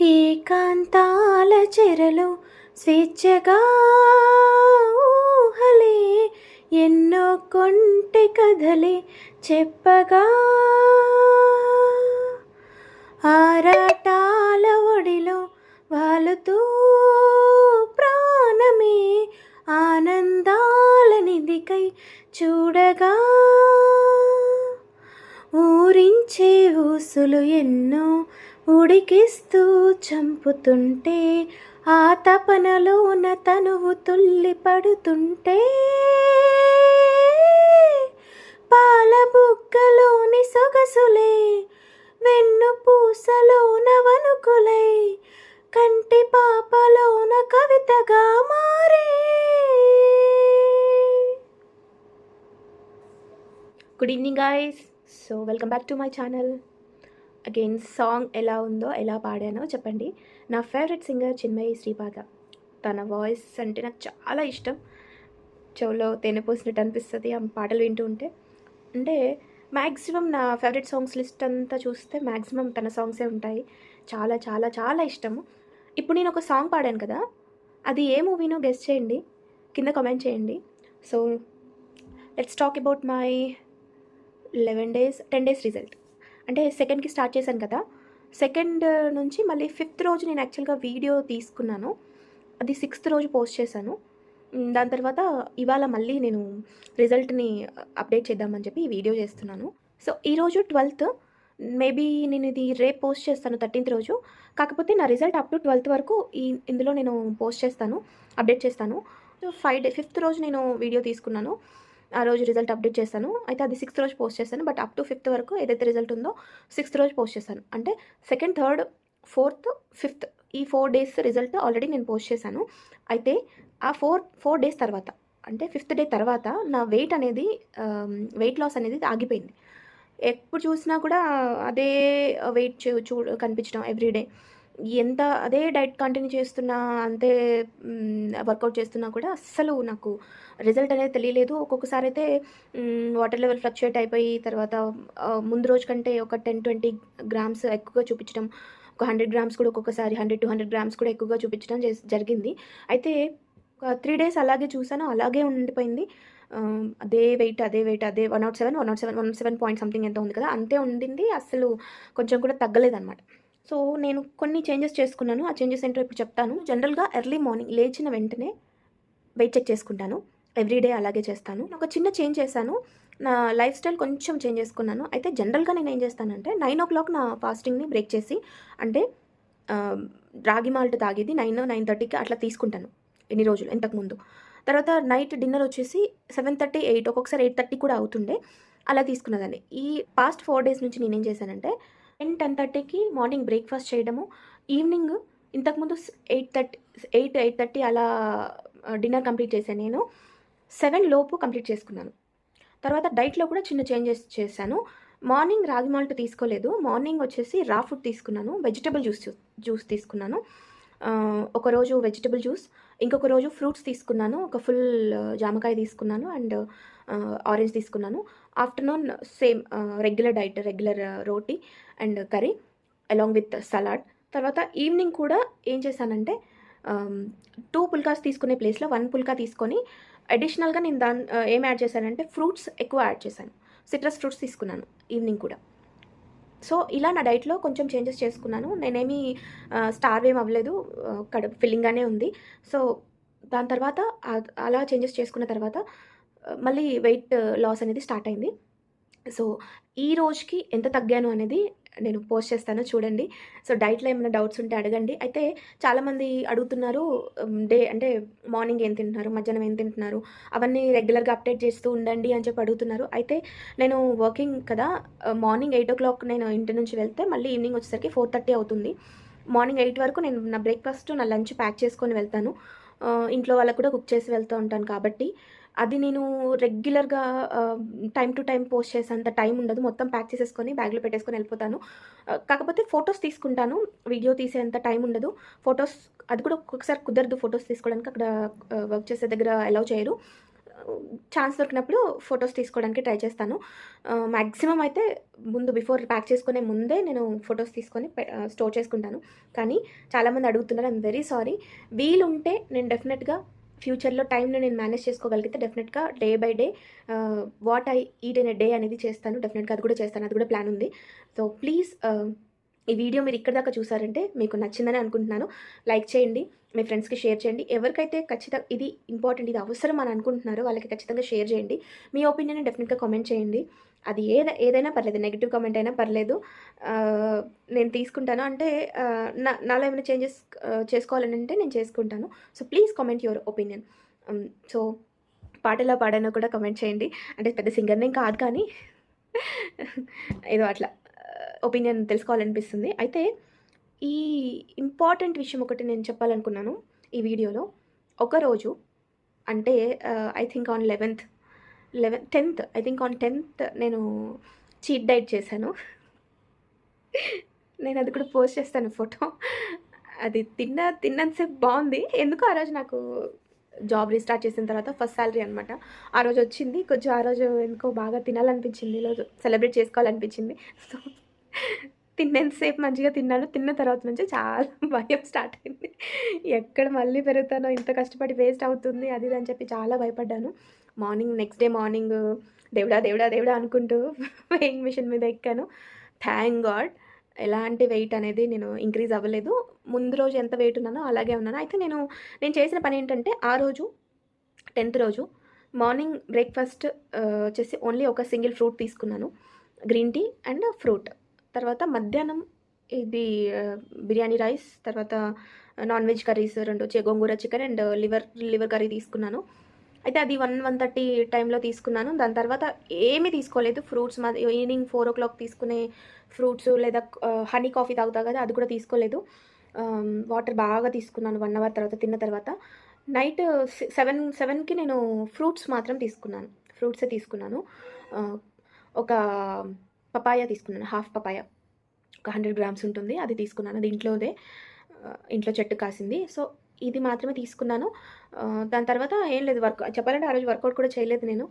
ఏకాంతాల చెరలు స్వేచ్ఛగా ఊహలే ఎన్నో కొంటె కథలే చెప్పగా. ఆరాటాల ఒడిలో వాలుతూ ప్రాణమే ఆనందాల నిధికై చూడగా. ఊరించే ఊసులు ఎన్నో ఉడికిస్తూ చంపుతుంటే ఆ తపనలోన తనువు తుల్లి పడుతుంటే పాల బుగ్గలోని సొగసులే వెన్ను పూసలోన వణుకులై కంటి పాపలోన కవితగా మారే. Good evening guys so welcome back to my channel again song ఎలా ఉందో ఎలా పాడానో చెప్పండి. నా ఫేవరెట్ సింగర్ చిన్మయి శ్రీపాద. తన వాయిస్ అంటే నాకు చాలా ఇష్టం. చెవులో తేనె పోసినట్టు అనిపిస్తుంది ఆ పాటలు వింటూ ఉంటే. అంటే మ్యాక్సిమం నా ఫేవరెట్ సాంగ్స్ లిస్ట్ అంతా చూస్తే మ్యాక్సిమం తన సాంగ్సే ఉంటాయి. చాలా చాలా చాలా ఇష్టము. ఇప్పుడు నేను ఒక సాంగ్ పాడాను కదా. అది ఏ మూవీనో గెస్ట్ చేయండి. కింద కామెంట్ చేయండి. So let's talk about my eleven days ten days result అంటే సెకండ్కి స్టార్ట్ చేశాను కదా. సెకండ్ నుంచి మళ్ళీ ఫిఫ్త్ రోజు నేను యాక్చువల్గా వీడియో తీసుకున్నాను. అది సిక్స్త్ రోజు పోస్ట్ చేశాను. దాని తర్వాత ఇవాళ మళ్ళీ నేను రిజల్ట్ని అప్డేట్ చేద్దామని చెప్పి ఈ వీడియో చేస్తున్నాను. సో ఈరోజు ట్వెల్త్ మేబీ నేను ఇది రేపు పోస్ట్ చేస్తాను థర్టీన్త్ రోజు. కాకపోతే నా రిజల్ట్ అప్ టు ట్వెల్త్ వరకు ఈ ఇందులో నేను పోస్ట్ చేస్తాను అప్డేట్ చేస్తాను. సో ఫైవ్ డే ఫిఫ్త్ రోజు నేను వీడియో తీసుకున్నాను. ఆ రోజు రిజల్ట్ అప్డేట్ చేశాను. అయితే అది సిక్స్త్ రోజు పోస్ట్ చేశాను. బట్ అప్ టు ఫిఫ్త్ వరకు ఏదైతే రిజల్ట్ ఉందో సిక్స్త్ రోజు పోస్ట్ చేశాను. అంటే సెకండ్ థర్డ్ ఫోర్త్ ఫిఫ్త్ ఈ ఫోర్ డేస్ రిజల్ట్ ఆల్రెడీ నేను పోస్ట్ చేశాను. అయితే ఆ ఫోర్ ఫోర్ డేస్ తర్వాత అంటే ఫిఫ్త్ డే తర్వాత నా వెయిట్ అనేది um, వెయిట్ లాస్ అనేది ఆగిపోయింది. ఎప్పుడు చూసినా కూడా అదే వెయిట్ చూ చూ కనిపించడం ఎవ్రీడే ఎంత అదే డైట్ కంటిన్యూ చేస్తున్నా అంతే వర్కౌట్ చేస్తున్నా కూడా అస్సలు నాకు రిజల్ట్ అనేది తెలియలేదు. ఒక్కొక్కసారి అయితే వాటర్ లెవెల్ ఫ్లక్చుయేట్ అయిపోయి తర్వాత ముందు రోజు కంటే ఒక టెన్ ట్వంటీ గ్రామ్స్ ఎక్కువగా చూపించడం ఒక హండ్రెడ్ గ్రామ్స్ కూడా ఒక్కొక్కసారి హండ్రెడ్ టూ హండ్రెడ్ గ్రామ్స్ కూడా ఎక్కువగా చూపించడం జరిగింది. అయితే ఒక త్రీ డేస్ అలాగే చూసాను అలాగే ఉండిపోయింది. అదే వెయిట్ అదే వెయిట్ అదే one nought seven one nought seven one seven point something ఎంత ఉంది కదా అంతే ఉండింది. అసలు కొంచెం కూడా తగ్గలేదన్నమాట. సో నేను కొన్ని చేంజెస్ చేసుకున్నాను. ఆ చేంజెస్ ఏంటో ఇప్పుడు చెప్తాను. జనరల్గా ఎర్లీ మార్నింగ్ లేచిన వెంటనే వెయిట్ చెక్ చేసుకుంటాను. ఎవ్రీడే అలాగే చేస్తాను. ఒక చిన్న చేంజ్ చేశాను. నా లైఫ్ స్టైల్ కొంచెం చేంజ్ చేసుకున్నాను. అయితే జనరల్గా నేను ఏం చేస్తానంటే నైన్ ఓ క్లాక్ నా ఫాస్టింగ్ని బ్రేక్ చేసి అంటే రాగి మాల్ట్ తాగేది నైన్ నైన్ థర్టీకి అట్లా తీసుకుంటాను. ఎన్ని రోజులు ఇంతకుముందు తర్వాత నైట్ డిన్నర్ వచ్చేసి సెవెన్ థర్టీ ఎయిట్ ఒక్కొక్కసారి ఎయిట్ థర్టీ కూడా అవుతుండే. అలా తీసుకున్నదాన్ని. ఈ పాస్ట్ ఫోర్ డేస్ నుంచి నేనేం చేశానంటే టెన్ టెన్ థర్టీకి మార్నింగ్ బ్రేక్ఫాస్ట్ చేయడము. ఈవినింగ్ ఇంతకుముందు eight thirty eight eight thirty అలా డిన్నర్ కంప్లీట్ చేశాను నేను. సెవెన్ లోపు కంప్లీట్ చేసుకున్నాను. తర్వాత డైట్లో కూడా చిన్న చేంజెస్ చేశాను. మార్నింగ్ రాగి మాల్ట్ తీసుకోలేదు. మార్నింగ్ వచ్చేసి రా ఫుడ్ తీసుకున్నాను. వెజిటబుల్ జ్యూస్ జ్యూస్ తీసుకున్నాను. ఒకరోజు వెజిటబుల్ జ్యూస్ ఇంకొక రోజు ఫ్రూట్స్ తీసుకున్నాను. ఒక ఫుల్ జామకాయ తీసుకున్నాను. అండ్ ఆరెంజ్ తీసుకున్నాను. Afternoon same regular diet regular roti and curry along with salad తర్వాత ఈవినింగ్ కూడా ఏం చేశానంటే టూ పుల్కాస్ తీసుకునే ప్లేస్లో వన్ పుల్కా తీసుకొని అడిషనల్గా నేను దాని ఏం యాడ్ చేశానంటే ఫ్రూట్స్ ఎక్కువ యాడ్ చేశాను. సిట్రస్ ఫ్రూట్స్ తీసుకున్నాను ఈవినింగ్ కూడా. సో ఇలా నా డైట్లో కొంచెం చేంజెస్ చేసుకున్నాను. నేనేమి స్టార్ ఏం అవ్వలేదు. కడుపు ఫిల్లింగ్గానే ఉంది. సో దాని తర్వాత అలా చేంజెస్ చేసుకున్న తర్వాత మళ్ళీ వెయిట్ uh, లాస్ అనేది స్టార్ట్ అయింది. సో ఈ రోజుకి ఎంత తగ్గాను అనేది నేను పోస్ట్ చేస్తాను చూడండి. సో డైట్లో ఏమైనా డౌట్స్ ఉంటే అడగండి. అయితే చాలామంది అడుగుతున్నారు um, డే అంటే మార్నింగ్ ఏం తింటున్నారు మధ్యాహ్నం ఏం తింటున్నారు అవన్నీ రెగ్యులర్గా అప్డేట్ చేస్తూ ఉండండి అని చెప్పి అడుగుతున్నారు. అయితే నేను వర్కింగ్ కదా uh, morning eight o'clock నేను ఇంటి నుంచి వెళ్తే మళ్ళీ ఈవినింగ్ వచ్చేసరికి ఫోర్ థర్టీ అవుతుంది. మార్నింగ్ ఎయిట్ వరకు నేను నా బ్రేక్ఫాస్ట్ నా లంచ్ ప్యాక్ చేసుకొని వెళ్తాను. Uh, ఇంట్లో వాళ్ళకు కూడా కుక్ చేసి వెళ్తూ ఉంటాను కాబట్టి అది నేను రెగ్యులర్గా టైం టు టైం పోస్ట్ చేసేంత టైం ఉండదు. మొత్తం ప్యాక్ చేసేసుకొని బ్యాగ్లో పెట్టేసుకొని వెళ్ళిపోతాను. కాకపోతే ఫొటోస్ తీసుకుంటాను. వీడియో తీసేంత టైం ఉండదు. ఫొటోస్ అది కూడా ఒక్కొక్కసారి కుదరదు ఫొటోస్ తీసుకోవడానికి. అక్కడ వర్క్ చేసే దగ్గర అలౌ చేయరు. ఛాన్స్ దొరికినప్పుడు ఫొటోస్ తీసుకోవడానికి ట్రై చేస్తాను. మ్యాక్సిమం అయితే ముందు బిఫోర్ ప్యాక్ చేసుకునే ముందే నేను ఫొటోస్ తీసుకొని స్టోర్ చేసుకుంటాను. కానీ చాలామంది అడుగుతున్నారు ఐమ్ వెరీ సారీ వీలుంటే నేను డెఫినెట్గా ఫ్యూచర్లో టైంని నేను మేనేజ్ చేసుకోగలిగితే డెఫినెట్గా day by day what I eat in a day అనేది చేస్తాను. డెఫినెట్గా అది కూడా చేస్తాను. అది కూడా ప్లాన్ ఉంది. సో ప్లీజ్ ఈ వీడియో మీరు ఇక్కడ దాకా చూసారంటే మీకు నచ్చిందని అనుకుంటున్నాను. లైక్ చేయండి. మీ ఫ్రెండ్స్కి షేర్ చేయండి. ఎవరికైతే ఖచ్చితంగా ఇది ఇంపార్టెంట్ ఇది అవసరం అని అనుకుంటున్నారో వాళ్ళకి ఖచ్చితంగా షేర్ చేయండి. మీ ఒపీనియన్ డెఫినెట్గా కామెంట్ చేయండి. అది ఏద ఏదైనా పర్లేదు నెగిటివ్ కామెంట్ అయినా పర్లేదు. నేను తీసుకుంటాను. అంటే నా నాలో ఏమైనా చేంజెస్ చేసుకోవాలని అంటే నేను చేసుకుంటాను. So please comment your opinion. So పాటలా పాడానో కూడా కామెంట్ చేయండి. అంటే పెద్ద సింగర్నేం కాదు కానీ ఏదో అట్లా ఒపీనియన్ తెలుసుకోవాలనిపిస్తుంది. అయితే ఈ ఇంపార్టెంట్ విషయం ఒకటి నేను చెప్పాలనుకున్నాను ఈ వీడియోలో. ఒకరోజు అంటే I think on eleventh eleven tenth I think on tenth నేను చీట్ డైట్ చేశాను. నేను అది కూడా పోస్ట్ చేస్తాను ఫోటో. అది తిన్న తిన్నంతసేపు బాగుంది. ఎందుకు ఆ రోజు నాకు జాబ్ రీస్టార్ట్ చేసిన తర్వాత ఫస్ట్ శాలరీ అనమాట ఆ రోజు వచ్చింది. కొంచెం ఆ రోజు ఎందుకో బాగా తినాలనిపించింది. ఈరోజు సెలబ్రేట్ చేసుకోవాలనిపించింది. సో తిన్నంతసేపు మంచిగా తిన్నాను తిన్న తర్వాత నుంచి చాలా భయం స్టార్ట్ అయింది. ఎక్కడ మళ్ళీ పెరుగుతానో ఇంత కష్టపడి వేస్ట్ అవుతుంది అది అని చెప్పి చాలా భయపడ్డాను. మార్నింగ్ నెక్స్ట్ డే మార్నింగ్ దేవుడా దేవుడా దేవుడా అనుకుంటూ వెయింగ్ మిషన్ మీద ఎక్కాను. థ్యాంక్ గాడ్ ఎలాంటి వెయిట్ అనేది నేను ఇంక్రీజ్ అవ్వలేదు. ముందు రోజు ఎంత వెయిట్ ఉన్నానో అలాగే ఉన్నాను. అయితే నేను నేను చేసిన పని ఏంటంటే ఆ రోజు టెన్త్ రోజు మార్నింగ్ బ్రేక్ఫాస్ట్ వచ్చేసి ఓన్లీ ఒక సింగిల్ ఫ్రూట్ తీసుకున్నాను. Green tea and fruit. తర్వాత మధ్యాహ్నం ఇది బిర్యానీ రైస్ తర్వాత నాన్ వెజ్ కర్రీస్ రెండు వచ్చే gongura chicken and liver liver curry తీసుకున్నాను. అయితే అది వన్ వన్ థర్టీ టైంలో తీసుకున్నాను. దాని తర్వాత ఏమీ తీసుకోలేదు. ఫ్రూట్స్ మా ఈవినింగ్ ఫోర్ ఓ క్లాక్ తీసుకునే ఫ్రూట్స్ లేదా హనీ కాఫీ తాగుతా కదా అది కూడా తీసుకోలేదు. వాటర్ బాగా తీసుకున్నాను వన్ అవర్ తర్వాత తిన్న తర్వాత. నైట్ సెవెన్ సెవెన్కి నేను ఫ్రూట్స్ మాత్రం తీసుకున్నాను. ఫ్రూట్సే తీసుకున్నాను. ఒక పపాయ తీసుకున్నాను హాఫ్ పపాయ. ఒక హండ్రెడ్ గ్రామ్స్ ఉంటుంది అది తీసుకున్నాను అది ఇంట్లోదే ఇంట్లో చెట్టు కాసింది. సో ఇది మాత్రమే తీసుకున్నాను. దాని తర్వాత ఏం లేదు వర్క్ చెప్పాలంటే ఆ రోజు వర్కౌట్ కూడా చేయలేదు నేను.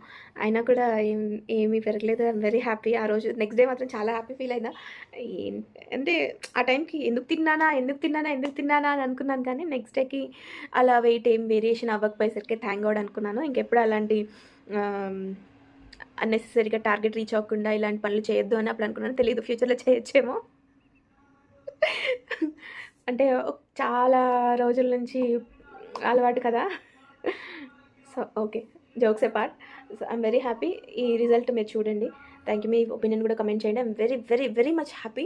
అయినా కూడా ఏం ఏమీ పెరగలేదు. ఐఎమ్ వెరీ హ్యాపీ ఆ రోజు నెక్స్ట్ డే మాత్రం చాలా హ్యాపీ ఫీల్ అయినా. అంటే ఆ టైంకి ఎందుకు తిన్నానా ఎందుకు తిన్నానా ఎందుకు తిన్నానా అని అనుకున్నాను కానీ నెక్స్ట్ డేకి అలా వెయిట్ ఏం వేరియేషన్ అవ్వకపోయేసరికి థ్యాంక్ అవుట్ అనుకున్నాను. ఇంకెప్పుడు అలాంటి అన్నెసెసరీగా టార్గెట్ రీచ్ అవ్వకుండా ఇలాంటి పనులు చేయొద్దు అని అప్పుడు అనుకున్నాను. తెలియదు ఫ్యూచర్లో చేయొచ్చేమో. అంటే చాలా రోజుల నుంచి అలవాటు కదా. So okay. Jokes apart so I'm very happy ఈ రిజల్ట్ మీరు చూడండి. థ్యాంక్ యూ మీ ఒపీనియన్ కూడా కమెంట్ చేయండి. I'm very very very much happy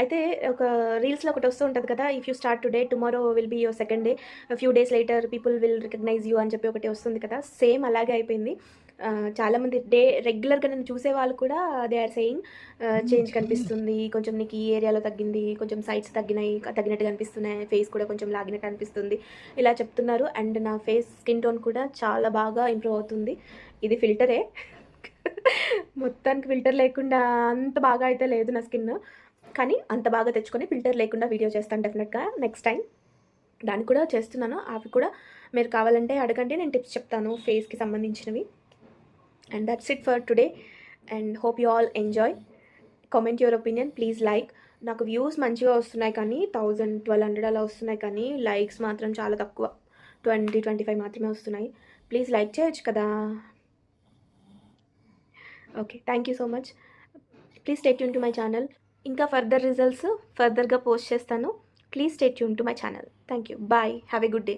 అయితే ఒక రీల్స్లో ఒకటి వస్తూ ఉంటుంది కదా. If you start today tomorrow will be your second day few days later people will recognise you అని చెప్పి ఒకటి వస్తుంది కదా. సేమ్ అలాగే అయిపోయింది. చాలామంది డే రెగ్యులర్గా నన్ను చూసే వాళ్ళు కూడా దే ఆర్ సెయింగ్ చేంజ్ కనిపిస్తుంది. కొంచెం నీకు ఈ ఏరియాలో తగ్గింది కొంచెం సైడ్స్ తగ్గినాయి తగ్గినట్టు కనిపిస్తున్నాయి ఫేస్ కూడా కొంచెం లాగినట్టు అనిపిస్తుంది. ఇలా చెప్తున్నారు. అండ్ నా ఫేస్ స్కిన్ టోన్ కూడా చాలా బాగా ఇంప్రూవ్ అవుతుంది. ఇది ఫిల్టరే మొత్తానికి ఫిల్టర్ లేకుండా అంత బాగా అయితే లేదు నా స్కిన్ కానీ అంత బాగా తెచ్చుకొని ఫిల్టర్ లేకుండా వీడియో చేస్తాను డెఫినెట్గా నెక్స్ట్ టైం దాన్ని కూడా చేస్తున్నాను. అవి కూడా మీరు కావాలంటే అడగండి. నేను టిప్స్ చెప్తాను ఫేస్కి సంబంధించినవి. And that's it for today and hope you all enjoy comment your opinion please like నాకు వ్యూస్ మంచిగా వస్తున్నాయి కానీ థౌజండ్ ట్వెల్వ్ హండ్రెడ్ అలా వస్తున్నాయి కానీ లైక్స్ మాత్రం చాలా తక్కువ. ట్వంటీ ట్వంటీ ఫైవ్ మాత్రమే వస్తున్నాయి. ప్లీజ్ లైక్ చేయొచ్చు కదా. Okay thank you so much please stay Yoon to my channel ఇంకా ఫర్దర్ రిజల్ట్స్ ఫర్దర్గా పోస్ట్ చేస్తాను. Please stay Yoon to my channel thank you bye have a good day